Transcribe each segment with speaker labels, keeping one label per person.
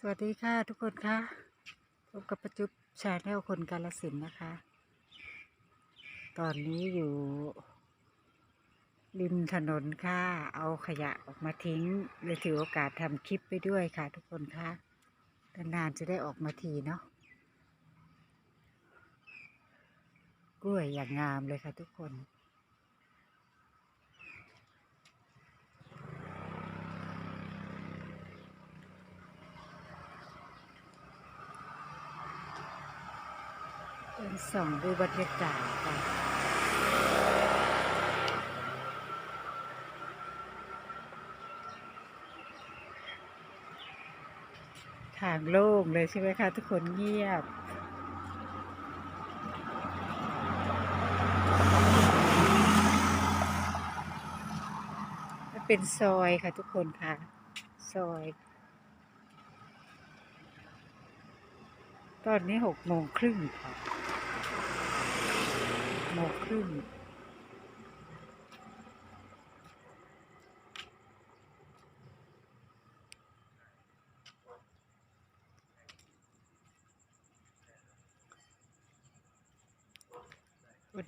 Speaker 1: สวัสดีค่ะทุกคนค่ะพบกับประจุบชาแนลคนกาลสินนะคะ ตอนนี้อยู่ ริมถนนค่ะ เอาขยะออกมาทิ้งเลยถือโอกาสทำคลิปไปด้วยค่ะ ทุกคนค่ะนานๆจะได้ออกมาทีเนาะกล้วยอย่างงามเลยค่ะทุกคน เป็นส่องดูบรรยากาศค่ะทางโล่งเลยใช่ไหมคะ ทุกคนเงียบเป็นซอยค่ะทุกคนค่ะ ซอย ตอนนี้หกโมงครึ่งค่ะ โมงครึ่ง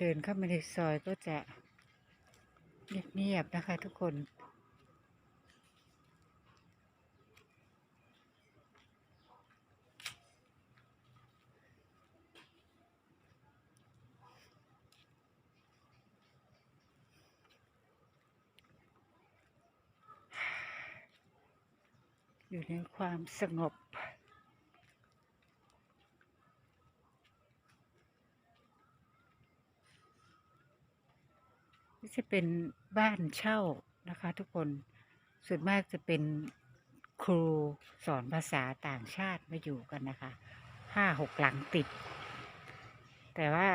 Speaker 1: เดินเข้ามาในซอยก็จะเงียบๆนะคะทุกคน อยู่ในความสงบ นี่จะเป็นบ้านเช่านะคะทุกคนส่วนมากจะเป็นครูสอนภาษาต่างชาติมาอยู่กันนะคะห้าหกหลังติด แต่ว่า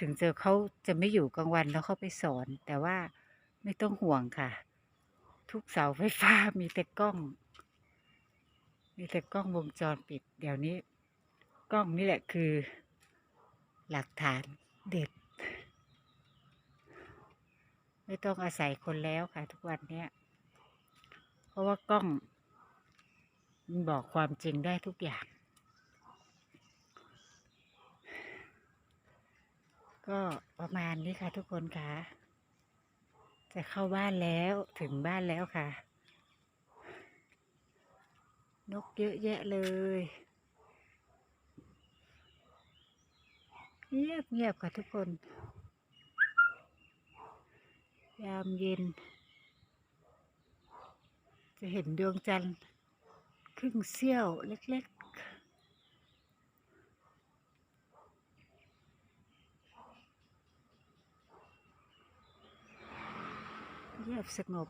Speaker 1: ถึงเจอเขาจะไม่อยู่กลางวันแล้วเขาไปสอน แต่ว่าไม่ต้องห่วงค่ะ ทุกเสาไฟฟ้ามีแต่กล้อง มีแต่กล้องวงจรปิด เดี๋ยวนี้ กล้องนี่แหละคือ หลักฐานเด็ด ไม่ต้องอาศัยคนแล้วค่ะ ทุกวันเนี้ย เพราะว่ากล้องมันบอกความจริงได้ทุกอย่าง ก็ประมาณนี้ค่ะทุกคนค่ะ จะเข้าบ้านแล้วถึงบ้านแล้วค่ะ นกเยอะแยะเลยเงียบเงียบค่ะทุกคน ยามเย็น จะเห็นดวงจันทร์ครึ่งเสี้ยวเล็กๆ เงียบสงบ